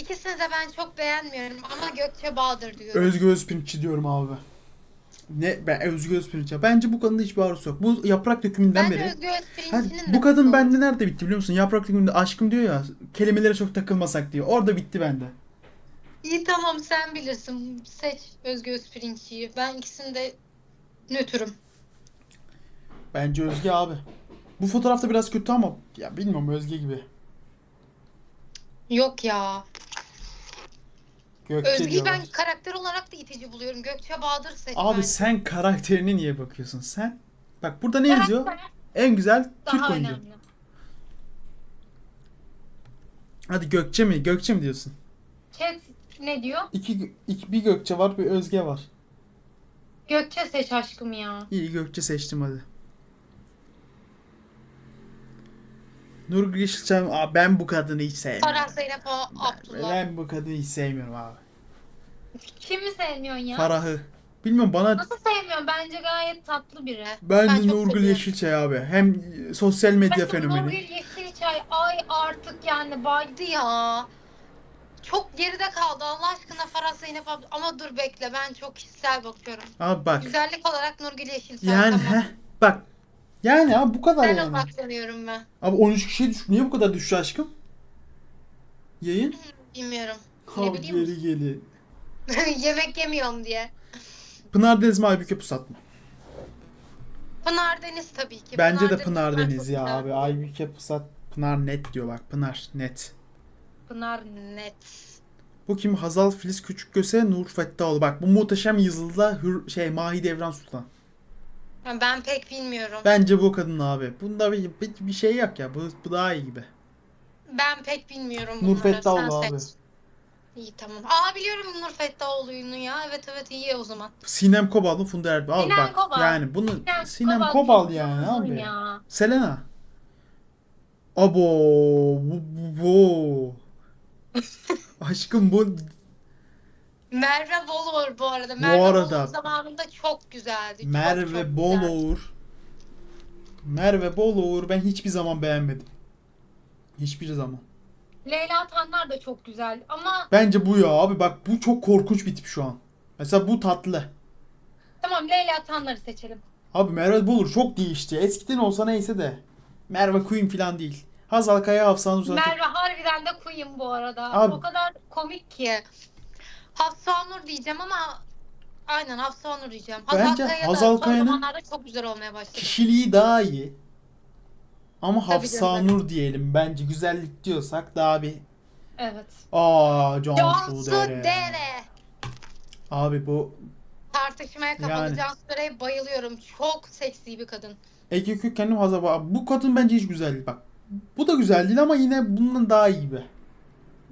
ikisini de ben çok beğenmiyorum ama Gökçe Bahadır diyorum. Özgü Özpirinççi diyorum abi. Ne ben Özgü Özpirinççi. Bence bu kadında hiçbir arzusu yok. Bu yaprak dökümünden Bence beri. Özgür Ha, bu kadın bende nerede bitti biliyor musun? Yaprak dökümünde aşkım diyor ya. Kelimelere çok takılmasak diyor. Orada bitti bende. İyi tamam sen bilirsin. Seç Özgür Özpirinç'i. Ben ikisini de nötrüm. Bence Özge abi. Bu fotoğrafta biraz kötü ama ya bilmiyorum Özge gibi. Yok ya. Gökçe Özge'yi diyorlar. ben karakter olarak da itici buluyorum. Gökçe Bahadır seç Abi sen karakterine niye bakıyorsun sen? Bak burada ne yazıyor? Karakter En güzel Türk Daha oyuncu. önemli. Hadi Gökçe mi? Gökçe mi diyorsun? Chat ne diyor? İki, iki bir Gökçe var bir Özge var. Gökçe seç aşkım ya. İyi Gökçe seçtim hadi. Nurgül Yeşilçam Aa, ben bu kadını hiç sevmiyorum. Farah Zeynep o Abdullah. Ben bu kadını hiç sevmiyorum abi. Kimi sevmiyorsun ya? Farah'ı. Bilmiyorum bana Nasıl sevmiyorum? Bence gayet tatlı biri. bence Ben Nurgül seviyorum. Yeşilçay abi. Hem sosyal medya Mesela fenomeni. Nurgül Yeşilçay ay artık yani baydı ya. Çok geride kaldı Allah aşkına Farah Zeynep abla. Ama dur bekle ben çok kişisel bakıyorum. Abi bak. Güzellik olarak Nurgül Yeşilçay Yani tamam. heh, bak. Yani abi bu kadar Ben yani. odaklanıyorum ben. Abi 13 kişiye düş. Niye bu kadar düştü aşkım? Yayın? Bilmiyorum. Ne Abi bileyim. geri geli. Yemek yemiyorum diye. Pınar Deniz mi Aybüke Pusat mı? Pınar Deniz tabii ki. Bence de Pınar Deniz çok ya güzel. abi. Aybüke Pusat Pınar net diyor bak. Pınar net. Pınar net. Bu kim? Hazal Filiz Küçükgöse Nur Fettaoğlu. Bak bu muhteşem yüzyılda Hür, şey Mahi Devran Sultan. Ben pek bilmiyorum. Bence bu kadın abi. Bunda bir, bir, bir şey yok ya. Bu, bu daha iyi gibi. Ben pek bilmiyorum Nur bunları. Fettaoğlu Sen abi. seç. İyi tamam. Aa biliyorum Nur Fettaoğlu'nu ya. Evet evet iyi o zaman. Sinem Kobal mı Funda Erbil? Abi Sinem bak Kobal. yani bunu Sinem Sinem, Kobal Kobal, çok yani uzun abi. Ya. Selena. Abo bu, bu, bu. Aşkım bu Merve Bolur bu arada. Bu Merve arada- Bolur zamanında çok güzeldi. Çok, Merve çok güzeldi. Boloğur. Merve Boloğur ben hiçbir zaman beğenmedim. Hiçbir zaman. Leyla Tanlar da çok güzel ama Bence bu ya abi bak bu çok korkunç bir tip şu an. Mesela bu tatlı. tamam Leyla Tanlar'ı seçelim. Abi Merve Bolur çok değişti. Eskiden olsa neyse de. Merve Queen falan değil. Hazal Kaya Hafsan Uzatı. Merve harbiden de Queen bu arada. Abi- O kadar komik ki. Hafsa Nur diyeceğim ama aynen Hafsa Nur diyeceğim. Bence Kaya da Hazal son Kaya'nın- zamanlarda çok güzel olmaya başladı. Kişiliği daha iyi. Ama Tabii Hafsa canım. Nur diyelim. Bence güzellik diyorsak daha bir Evet. Aa Cansu, Cansu Dere. Dere. Abi bu Tartışmaya kapalı Yani. Cansu Dere'ye bayılıyorum. Çok seksi bir kadın. Ege Kök kendim Hazal Bu kadın bence hiç güzel değil. Bak. Bu da güzel değil ama yine bundan daha iyi gibi.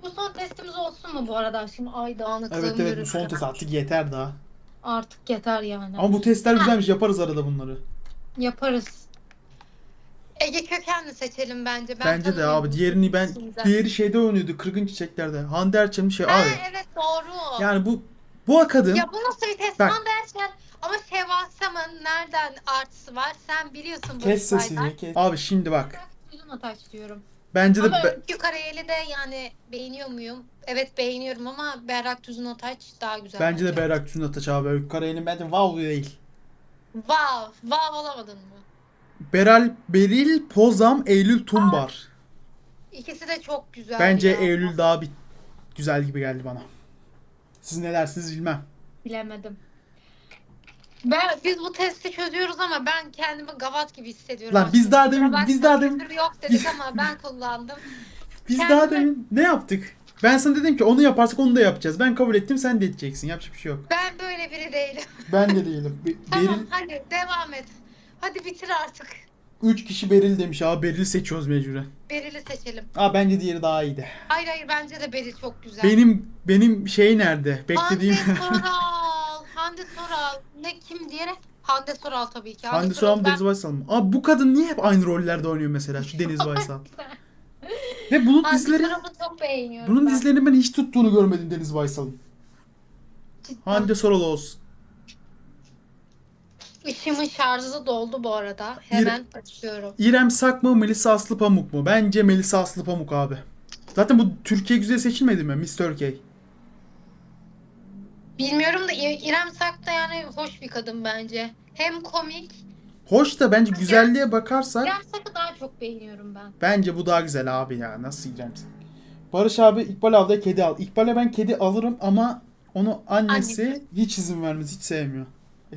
Bu son testimiz olsun mu bu arada aşkım? Ay dağınıklığım Evet evet bu son test artık yeter daha. Artık yeter yani. Ama bu testler güzelmiş yaparız arada bunları. Yaparız. Ege Kökenli seçelim bence. Ben Bence de abi diğerini ben de. diğeri şeyde oynuyordu Kırgın Çiçekler'de. Hande Erçel'in şey Ha, abi. evet doğru. Yani bu bu kadın Ya bu nasıl bir test? Bak. Hande Erçel ama Şevval Sam'ın nereden artısı var? Sen biliyorsun bu kes sesini kes. Abi şimdi bak. Uzun ataç diyorum. Bence de Ama be- de yani beğeniyor muyum? Evet beğeniyorum ama Berrak Tüzün Ataç daha güzel. bence de Berrak Tüzün Ataç abi. Öykü Karayel'in bence wow değil. Wow. Wow olamadın mı? Beral Beril Pozam Eylül Tumbar. İkisi de çok güzel. Bence ya. Eylül daha bir güzel gibi geldi bana. Siz ne dersiniz bilmem. Bilemedim. Ben, biz bu testi çözüyoruz ama ben kendimi gavat gibi hissediyorum. Lan biz daha demin- Kusura biz daha demin- küfür yok dedik ama ben kullandım. Biz Kendime- daha demin ne yaptık? Ben sana dedim ki onu yaparsak onu da yapacağız. Ben kabul ettim sen de edeceksin. Yapacak bir şey yok. Ben böyle biri değilim. Ben de değilim. Be- tamam Beril hadi devam et. Hadi bitir artık. 3 kişi Beril demiş abi. Beril'i seçiyoruz mecburen. Beril'i seçelim. Aa bence diğeri daha iyiydi. Hayır hayır bence de Beril çok güzel. Benim benim şey nerede? Beklediğim Hande Soral. Hande Soral. Ne kim diğeri? Hande Soral tabii ki. Hande Soral mı Deniz Baysal mı? Abi bu kadın niye hep aynı rollerde oynuyor mesela şu Deniz Baysal? Ve bunun Hande dizileri Soral'ı çok beğeniyorum bunun ben. dizilerini ben hiç tuttuğunu görmedim Deniz Baysal'ın. Cidden. Hande Soral olsun. Işımın şarjı doldu bu arada. Hemen açıyorum. İrem Sak mı Melisa Aslı Pamuk mu? Bence Melisa Aslı Pamuk abi. Zaten bu Türkiye güzel seçilmedi mi? Miss Turkey. Bilmiyorum da İ- İrem Sak da yani hoş bir kadın bence. Hem komik. Hoş da bence güzelliğe bakarsak İrem Sak'ı daha çok beğeniyorum ben. bence bu daha güzel abi ya. Nasıl yiyeceğim sen? Barış abi İkbal abla kedi al. İkbal'e ben kedi alırım ama onu annesi Annesi. hiç izin vermez. Hiç sevmiyor.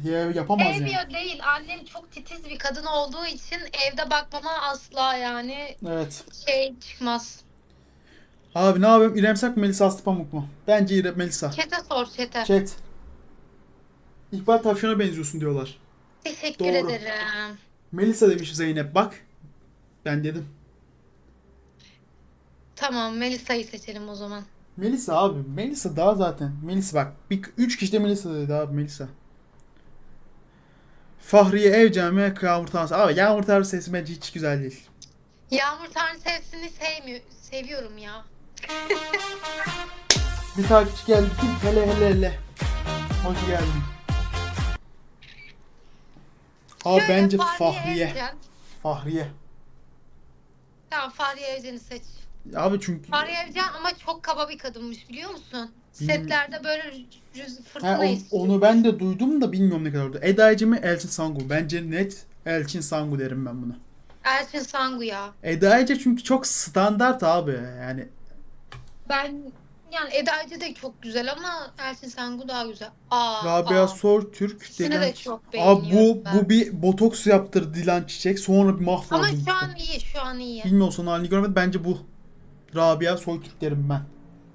Ya, yapamaz yani. Sevmiyor değil. Annem çok titiz bir kadın olduğu için evde bakmama asla yani Evet. şey çıkmaz. Abi ne yapayım? İrem Sak mı Melisa Aslı Pamuk mu? Bence İrem Melisa. Çete sor çete. Chat. İkbal tavşana benziyorsun diyorlar. Teşekkür Doğru. ederim. Melisa demiş Zeynep bak. Ben dedim. Tamam Melisa'yı seçelim o zaman. Melisa abi. Melisa daha zaten. Melisa bak. Bir, üç kişi de Melisa dedi abi Melisa. Fahriye Evcen mi Yağmur Tanrısı? Abi Yağmur Tanrısı sesi bence hiç güzel değil. Yağmur Tanrı sevsini sevmiyor, seviyorum ya. Bir takipçi geldi. Hele hele hele. Hoş geldin. Abi Şöyle bence Fahriye. Fahriye. Tamam Fahriye Evcen'i seç. Abi çünkü Fahriye Evcen ama çok kaba bir kadınmış biliyor musun? Bilmiyorum. Setlerde böyle rüz Ha, fırtına on- esiyor. onu ben de duydum da bilmiyorum ne kadar. Eda Ece mi Elçin Sangu? Bence net Elçin Sangu derim ben buna. Elçin Sangu ya. Eda Ece çünkü çok standart abi. Yani Ben yani Eda Ece de çok güzel ama Elçin Sangu daha güzel. Aa, Rabia aa. Sor Türk İkisini Dilan de çok Abi beğeniyorum bu ben. bu bir botoks yaptırdı Dilan Çiçek sonra bir mahvoldu. Ama gitti. şu an iyi, şu an iyi. Bilmiyorum son halini görmedim. Bence bu. Rabia Soytürk derim ben.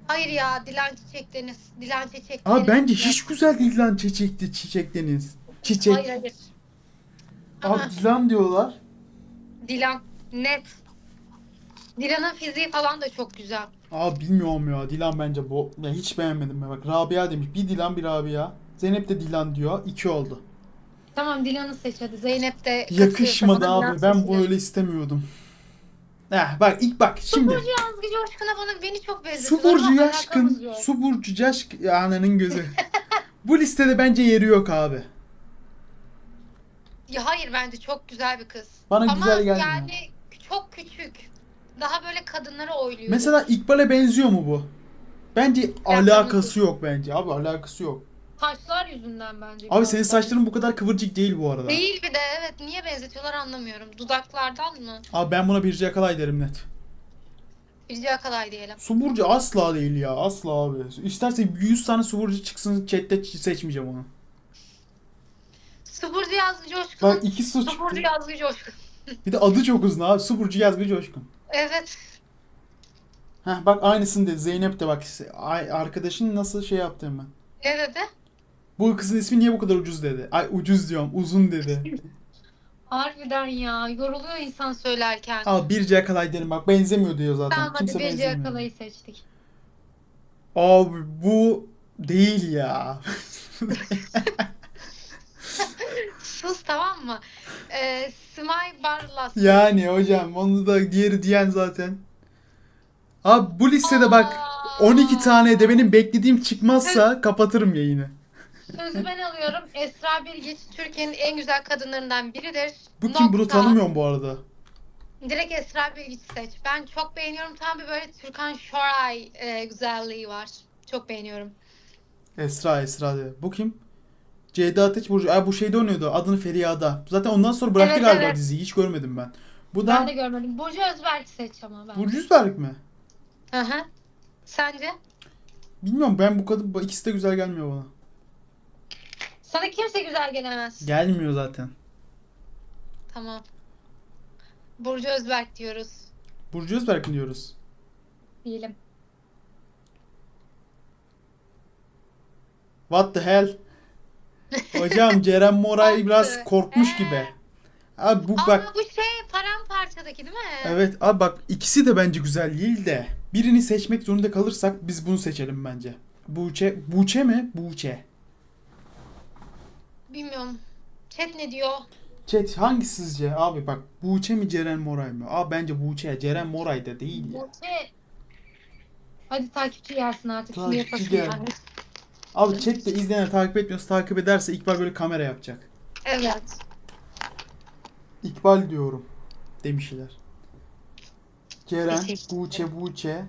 Hayır ya, Dilan Çiçek Deniz. Dilan Çiçek Abi Deniz bence hiç güzel değil lan Çiçek'ti Çiçek Deniz. Çiçek. Hayır hayır. Abi Dilan diyorlar. Dilan net. Dilan'ın fiziği falan da çok güzel. Abi bilmiyorum ya Dilan bence bu. Ya hiç beğenmedim ben bak. Rabia demiş. Bir Dilan bir Rabia. Zeynep de Dilan diyor. İki oldu. Tamam Dilan'ı seç hadi. Zeynep de katılıyor Yakışmadı sana, abi. Ben seçiyor. böyle istemiyordum. Heh, bak ilk bak şimdi. Burcu Yazgı Coşkun'a bana beni çok Su benzetiyorlar burcu ama yaşkın. alakamız yok. Su burcu ananın gözü. Bu listede bence yeri yok abi. Ya hayır bence çok güzel bir kız. Bana ama güzel gelmiyor. yani çok küçük. Daha böyle kadınları oyluyor. Mesela İkbal'e benziyor mu bu? Bence Ben alakası yok bence. Abi alakası yok. Saçlar yüzünden bence. Abi senin saçların bu kadar kıvırcık değil bu arada. Değil bir de evet. Niye benzetiyorlar anlamıyorum. Dudaklardan mı? Abi ben buna Birce Yakalay derim net. Birce Akalay diyelim. Su burcu asla değil ya. Asla abi. İsterse 100 tane su burcu çıksın chatte seçmeyeceğim onu. Su Burcu Yazgı Coşkun'un Bak iki su çıktı. Burcu Yazgı Coşkun. Bir de adı çok uzun abi. Su burcu yaz bir coşkun. Evet. Heh bak aynısını dedi. Zeynep de bak. Ay, arkadaşın nasıl şey yaptı hemen. Ne dedi? Bu kızın ismi niye bu kadar ucuz dedi. Ay ucuz diyorum. Uzun dedi. Harbiden ya. Yoruluyor insan söylerken. Abi Birce Yakalay derim bak. Benzemiyor diyor zaten. Tamam hadi Kimse Birce benzemiyor. Akalay'ı seçtik. Abi bu değil ya. Sus tamam mı? Ee, Smay Barlas. yani hocam onu da diğeri diyen zaten. Abi bu listede bak Aa, 12 tane de benim beklediğim çıkmazsa kapatırım yayını. Sözü ben alıyorum. Esra Bilgiç Türkiye'nin en güzel kadınlarından biridir. Bu kim bunu Nokta. tanımıyorum bu arada. Direkt Esra Bilgiç seç. Ben çok beğeniyorum. Tam bir böyle Türkan Şoray e, güzelliği var. Çok beğeniyorum. Esra Esra dedi. Bu kim? Ceyda Ateş Burcu. Aa, bu şeyde oynuyordu. Adını Feriha'da. Zaten ondan sonra bıraktı Evet, galiba evet. diziyi. Hiç görmedim ben. Bu Ben da de görmedim. Burcu Özberk seç ama ben. Burcu Özberk mi? Hı hı. Sence? Bilmiyorum ben bu kadın bu ikisi de güzel gelmiyor bana. Sana kimse güzel gelemez. Gelmiyor zaten. Tamam. Burcu Özberk diyoruz. Burcu Özberk mi diyoruz? Diyelim. What the hell? Hocam Ceren Moray biraz korkmuş hell? gibi. Abi bu Ama bak bu şey paramparçadaki değil mi? evet abi bak ikisi de bence güzel değil de birini seçmek zorunda kalırsak biz bunu seçelim bence. Buğçe, Buğçe mi? Buğçe. Bilmiyorum. Chat ne diyor? Chat hangisi sizce? Abi bak Buğçe mi Ceren Moray mı? Abi bence Buğçe. Ceren Moray da değil ya. Burcu. Hadi takipçi gelsin artık. Şunu Takipçi yapasın gel. yani. Abi chat de izleyenler takip etmiyorsa takip ederse İkbal böyle kamera yapacak. Evet. İkbal diyorum demişler. Ceren, Teşekkür Buğçe, Buğçe.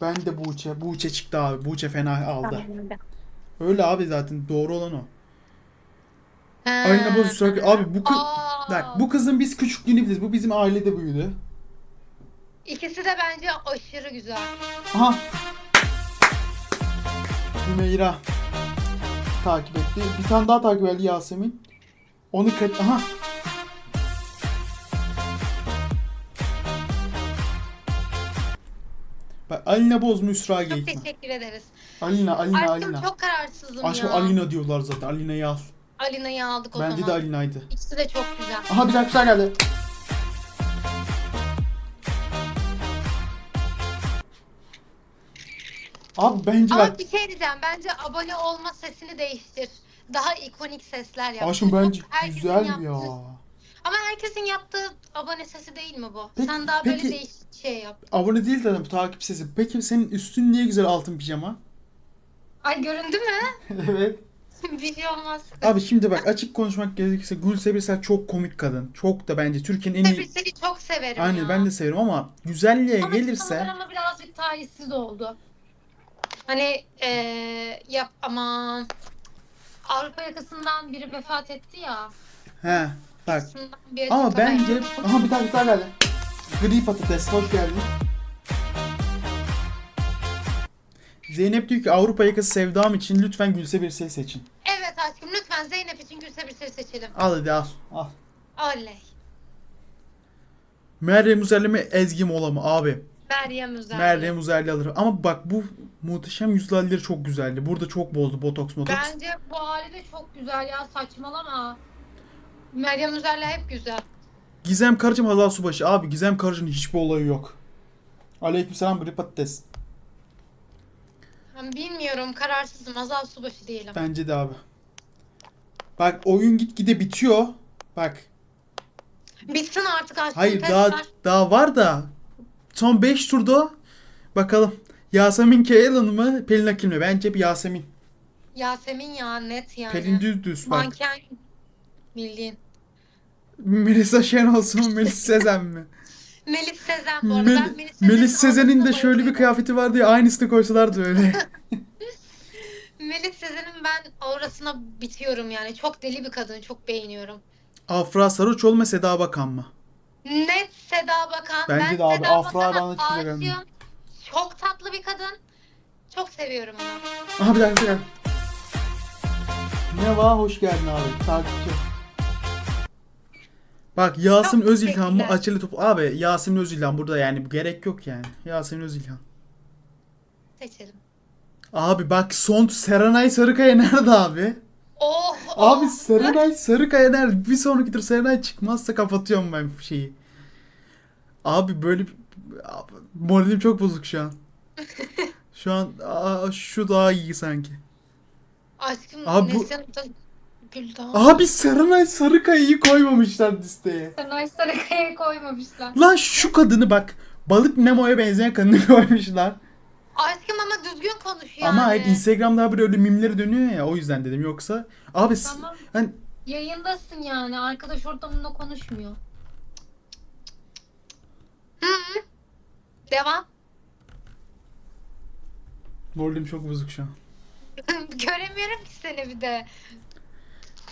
Ben de Buğçe. Buğçe çıktı abi. Buğçe fena aldı. Tamam. Öyle abi zaten doğru olan o. Alina Boz Üstrak- Abi bu kız... Bak bu kızın biz küçüklüğünü biliriz. Bu bizim ailede büyüdü. İkisi de bence aşırı güzel. Aha. Hümeyra takip etti. Bir tane daha takip etti Yasemin. Onu kaç... Aha. Bak Alina Boz mu Üsra Çok Geyik teşekkür ederiz. Alina, Alina, Aşkım Alina. çok kararsızım Aşkım ya. Alina diyorlar zaten. Alina'yı al. Alina'yı aldık o Bence de zaman. Alina'ydı. İkisi de çok güzel. Aha bir dakika geldi. Abi bence Ama bak. bir şey diyeceğim. Bence abone olma sesini değiştir. Daha ikonik sesler yap. Aşkım bence Herkesin güzel yaptığı- ya. Ama herkesin yaptığı abone sesi değil mi bu? Peki- Sen daha böyle peki- değişik şey yap. Abone değil de bu takip sesi. Peki senin üstün niye güzel altın pijama? Ay göründü mü? evet. bir şey olmaz. Abi şimdi bak açık konuşmak gerekirse Gülse Birsel çok komik kadın. Çok da bence Türkiye'nin en Tabii iyi... seni çok severim Aynen ya. ben de severim ama güzelliğe Ama gelirse... sanırım birazcık talihsiz oldu. Hani eee yap aman Avrupa yakasından biri vefat etti ya. He bak. Bir Ama bence... yaptı. Aha bir tane bir tane geldi. Gri patates hoş geldin. Zeynep diyor ki Avrupa yakası sevdam için lütfen Gülse Birsel'i seçin. Evet aşkım lütfen Zeynep için Gülse Birsel'i seçelim. Al hadi al. Al. Oley. Meryem Uzerli mi Ezgi Mola mı abi? Meryem Üzer. Meryem Uzerli alır. Ama bak bu muhteşem yüzlerleri çok güzeldi. Burada çok bozdu botoks motoks. Bence bu hali de çok güzel ya saçmalama. Meryem Üzer'le hep güzel. Gizem Karıcı Hazal Subaşı? Abi Gizem Karıcı'nın hiçbir olayı yok. Aleykümselam Gri Patates. Ben bilmiyorum kararsızım Azal Subaşı değilim. Bence de abi. Bak oyun gitgide bitiyor. Bak. Bitsin artık aşkım. Hayır daha daha var da son 5 turda bakalım. Yasemin Kaylan mı Pelin Akin mi? Bence bir Yasemin. Yasemin ya net yani. Pelin düz düz bak. Manken bildiğin. Melisa Şenolsun mu Melis Sezen mi? Melis Sezen bu arada. Mel- Melis, Sezen'in Melis Sezen'in de şöyle bir kıyafeti vardı ya aynısını koysalardı öyle. Melis Sezen'in ben aurasına bitiyorum yani. Çok deli bir kadın. Çok beğeniyorum. Afra Saruçoğlu mu Seda Bakan mı? Net Seda Bakan. Bence ben de abi, Seda Afra Bakan'a bana aşığım. Çok tatlı bir kadın. Çok seviyorum onu. Aha bir dakika bir dakika. Hoş geldin abi. Takipçi. Bak Yasemin Çok Özilhan mı. Açılı Top. Abi Yasemin Özilhan burada yani gerek yok yani. Yasemin Özilhan. Seçelim. Abi bak son Serenay Sarıkaya nerede abi? Oh, oh. Abi Serenay Sarıkaya nerede? Bir sonraki tur Serenay çıkmazsa kapatıyorum ben şeyi. Abi böyle abi, moralim çok bozuk şu an. Şu an aa, şu daha iyi sanki. Aşkım Abi bu-. Abi Serenay Sarıkaya'yı koymamışlar listeye. Senay Sarıkaya'ya koymamışlar. Lan şu kadını bak. Balık Nemo'ya benzeyen kadını koymuşlar. Aşkım ama düzgün konuş yani. Ama hayır Instagram'da böyle mimleri dönüyor ya o yüzden dedim yoksa. Abi s- Tamam. hani Yayındasın yani. Arkadaş ortamında konuşmuyor. Hı -hı. Devam. moralim çok bozuk şu an. Göremiyorum ki seni bir de.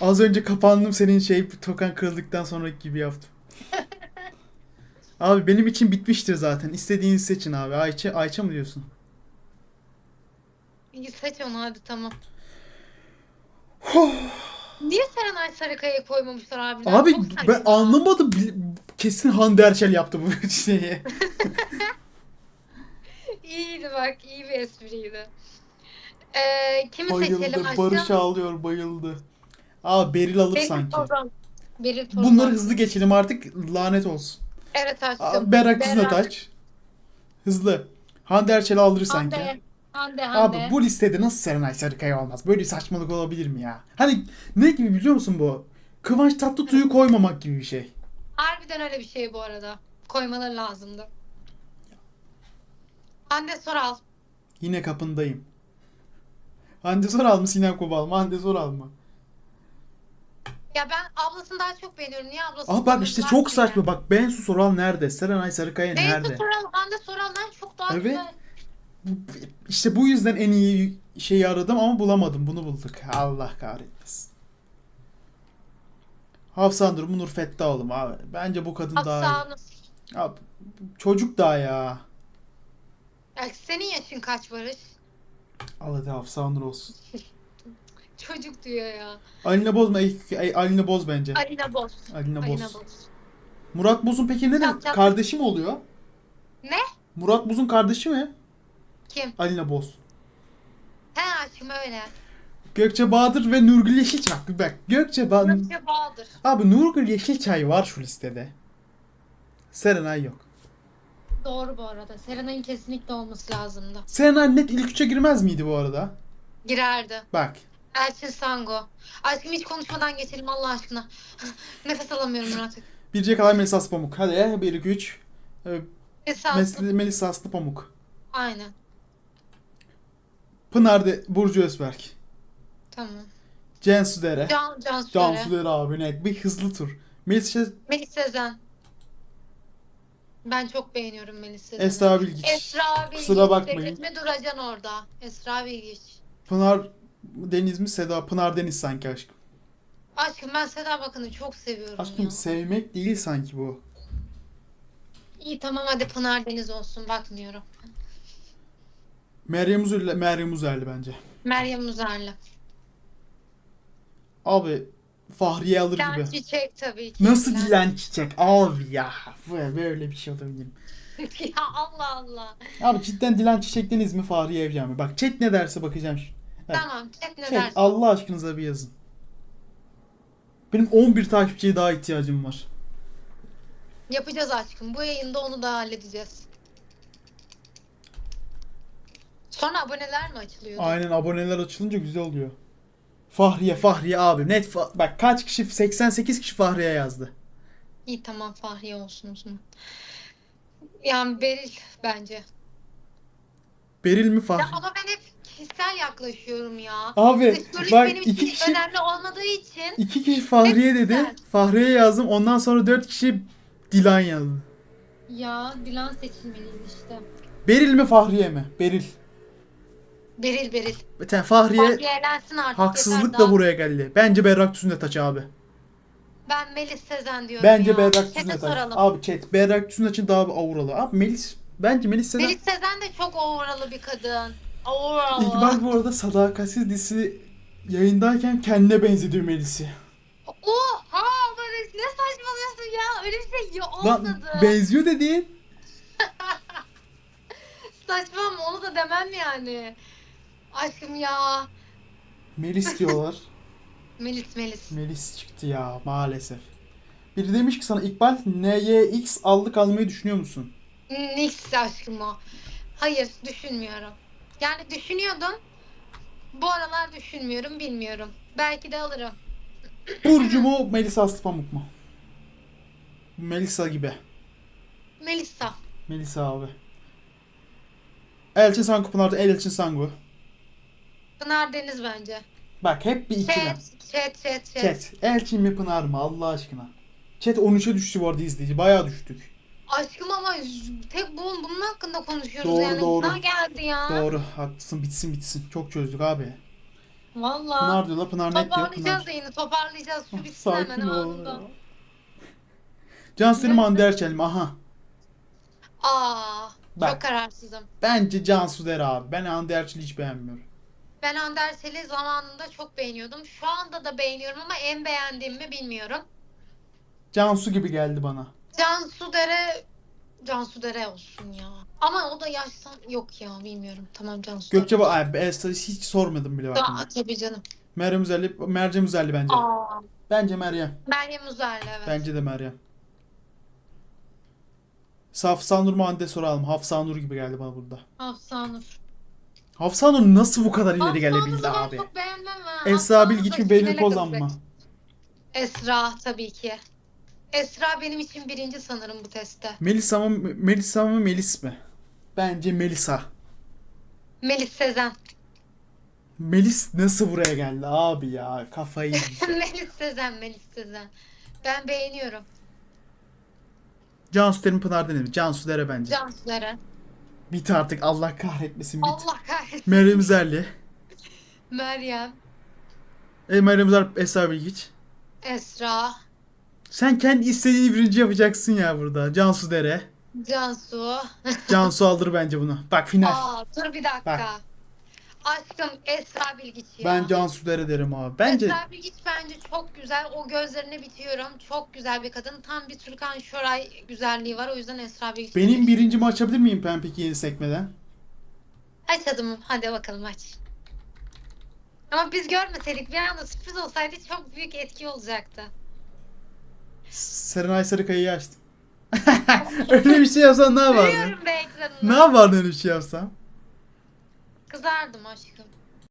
Az önce kapandım senin şey tokan kırıldıktan sonraki gibi yaptım. abi benim için bitmiştir zaten. İstediğinizi seçin abi. Ayça, Ayça mı diyorsun? İyi seç onu hadi tamam. Niye Serenay Sarıkaya'ya koymamışlar harbiden? Abi Çok ben anlamadım. Bil- Kesin Hande Erçel yaptı bu şeyi. İyiydi bak iyi bir espriydi. Ee, kimi seçelim bayıldı. aşkım? Barış ağlıyor bayıldı. Abi Beril alır Beril sanki. Tozan. Beril Tozan. Bunları hızlı geçelim artık. Lanet olsun. Evet aşkım. Aa, Berrak Berrak. Kızılataç. Hızlı. Hande Erçel'i alır sanki. Hande. Hande Hande. Abi bu listede nasıl Serenay Sarıkaya olmaz? Böyle bir saçmalık olabilir mi ya? Hani ne gibi biliyor musun bu? Kıvanç Tatlıtuğ'u koymamak gibi bir şey. Harbiden öyle bir şey bu arada. Koymaları lazımdı. Hande Soral. Yine kapındayım. Hande Soral mı Sinem Kobal mı? Hande Soral mı? Ya ben ablasını daha çok beğeniyorum. Niye ablasını Aa bak işte çok saçma. Bak Bensu Soral nerede? Serenay Sarıkaya Bensu nerede? Soral, Hande Soral'dan çok daha Evet. güzel. İşte bu yüzden en iyi şeyi aradım ama bulamadım. Bunu bulduk. Allah kahretmesin. Hafsan Nur, Nur Fettaoğlu abi. Bence bu kadın daha iyi. Hafsanur. Abi, çocuk daha ya. Ya senin yaşın kaç Barış? Al hadi Hafsan Nur olsun. Çocuk diyor ya. Alina Bozma. Ay, Alina Boz bence. Alina Boz. Alina Boz. Alina Boz. Murat Boz'un peki ne Yap, yap. kardeşi mi oluyor? Ne? Murat Boz'un kardeşi mi? Kim? Alina Boz. He aşkım öyle. Gökçe Bahadır ve Nurgül Yeşilçay. Bak Gökçe Bahadır. Gökçe Bahadır. Abi Nurgül Yeşilçay var şu listede. Serenay yok. Doğru bu arada. Serenay'ın kesinlikle olması lazımdı. Serenay net ilk üçe girmez miydi bu arada? Girerdi. Bak. Elçin Sango. Aşkım hiç konuşmadan geçelim Allah aşkına. Nefes alamıyorum artık. Birce kadar Melisa Aslı Pamuk. Hadi 1 2 3. Esas. Mes- Melisa Aslı Pamuk. Aynen. Pınar de Burcu Özberk. Tamam. Cansu Dere. Can, Can Süre. Cansu Dere abi net. Bir hızlı tur. Melisa Melis Sezen. Ben çok beğeniyorum Melis Sezen'i. Esra Bilgiç. Esra Bilgiç. Kusura bakmayın. Bekletme duracaksın orada. Esra Bilgiç. Pınar Deniz mi Seda? Pınar Deniz sanki aşkım. Aşkım ben Seda Bakan'ı çok seviyorum Aşkım ya. sevmek değil sanki bu. İyi tamam hadi Pınar Deniz olsun bakmıyorum. Meryem Uzerli, Meryem Uzerli bence. Meryem Uzerli. Abi Fahriye alır Can gibi. Çiçek tabii ki. Nasıl Dilan- dilen çiçek? Abi ya. Böyle bir şey olabilir mi? ya Allah Allah. Abi cidden Dilan Çiçek Deniz mi Fahriye Evcen mi? Bak chat ne derse bakacağım. Evet. Tamam chat ne Chat dersin? Allah aşkınıza bir yazın. Benim 11 takipçiye daha ihtiyacım var. Yapacağız aşkım. Bu yayında onu da halledeceğiz. Sonra aboneler mi açılıyordu? Aynen aboneler açılınca güzel oluyor. Fahriye Fahriye abi net fa- bak kaç kişi 88 kişi Fahriye yazdı. İyi tamam Fahriye olsun o zaman. Yani Beril bence. Beril mi Ya Fahriye? ama ben hep kişisel yaklaşıyorum ya. Abi Psikolojik bak benim için iki kişi önemli olmadığı için iki kişi Fahriye dedi. güzel. Fahriye yazdım. Ondan sonra dört kişi Dilan yazdı. ya Dilan seçilmeliydi işte. Beril mi Fahriye mi? Beril. Beril Beril. Yani Fahriye Fahriye eğlensin artık. haksızlıkla yeter buraya geldi. Bence Berrak Tüzünetaç abi. Ben Melis Sezen diyorum Bence ya. Berrak Chat'e Tüzünetaç. soralım. Abi chat Berrak Tüzünetaç'ın daha bir auralı. Abi Melis bence Melis Sezen Melis Sezen de çok overall'lı bir kadın. Overall. İkbal bu arada Sadakatsiz dizisi yayındayken kendine benzediyor Melis'i. Oha Barış ne saçmalıyorsun ya? Öyle bir şey ya Lan olmadı. benziyor dediğin. Saçma ama onu da demem yani. Aşkım ya. Melis diyorlar. Melis Melis. Melis çıktı ya maalesef. Biri demiş ki sana İkbal NYX aldık almayı düşünüyor musun? Nix aşkım o. Hayır düşünmüyorum. Yani düşünüyordum. Bu aralar düşünmüyorum bilmiyorum. Belki de alırım. Burcu mu Melisa Aslı Pamuk mu? Melisa gibi. Melisa. Melisa abi. Elçin Sangu Pınar'da Elçin Sangu. Pınar Deniz bence. Bak hep bir ikilem. Chat, chat, chat, chat. Chat. Elçin mi Pınar mı Allah aşkına? Chat 13'e düştü bu arada izleyici. Bayağı düştük. Aşkım ama tek bu, bunun hakkında konuşuyoruz Doğru, yani. doğru. Buna geldi ya. Doğru haklısın bitsin bitsin. Çok çözdük abi. Valla. Pınar diyorlar Pınar net diyor Pınar. Toparlayacağız da yine toparlayacağız. Şu bitsin Sakin hemen anında. Hande Erçel mi? Aha. Aa, Bak. çok kararsızım. Bence Cansu Dere abi. Ben Hande Erçel'i hiç beğenmiyorum. Ben Andersel'i zamanında çok beğeniyordum. Şu anda da beğeniyorum ama en beğendiğim mi bilmiyorum. Cansu gibi geldi bana. Cansu Dere Cansu Dere olsun ya. Ama o da yaştan yok ya bilmiyorum. Tamam Cansu. Gökçe Ba- Ay, Esther hiç sormadım bile bak. Aa, tabii canım. Meryem Üzerli, Mercem Üzerli bence. Aa, Bence Meryem. Meryem Uzerli evet. Bence de Meryem. Hafsanur mu Hande soralım. Hafsanur gibi geldi bana burada. Hafsanur. Hafsanur nasıl bu kadar ileri gelebildi abi? çok beğenmem ha. Esra Bilgiç mi Behlül Kozan mı? Esra tabii ki. Esra benim için birinci sanırım bu testte. Melisa mı Melisa mı Melis mi? Bence Melisa. Melis Sezen. Melis nasıl buraya geldi abi ya? Kafayı. Melis Sezen, Melis Sezen. Ben beğeniyorum. Cansu Derin Pınar Deniz. Cansu Dere bence. Cansu Dere. Bit artık Allah kahretmesin bit. Allah kahretsin. Meryem Üzerli. Meryem, E Meryem Üzer Esra Bilgiç. Esra, Sen kendi istediğini birinci yapacaksın ya burada. Cansu Dere. Cansu. Cansu aldır bence bunu. Bak final. Aa, dur bir dakika. Bak. Aşkım Esra Bilgiç ya. Ben Cansu Dere derim abi. Bence Esra Bilgiç bence çok güzel. O gözlerine bitiyorum. Çok güzel bir kadın. Tam bir Türkan Şoray güzelliği var. O yüzden Esra Bilgiç. benim birincimi açabilir miyim ben peki yeni sekmeden? Aç hadi, hadi bakalım aç. Ama biz görmeseydik bir anda sürpriz olsaydı çok büyük etki olacaktı. Serenay Sarıkaya'yı açtım. öyle bir şey yapsam ne yapardın? Duyuyorum be ekranını. Ne yapardın öyle bir şey yapsam? Kızardım aşkım.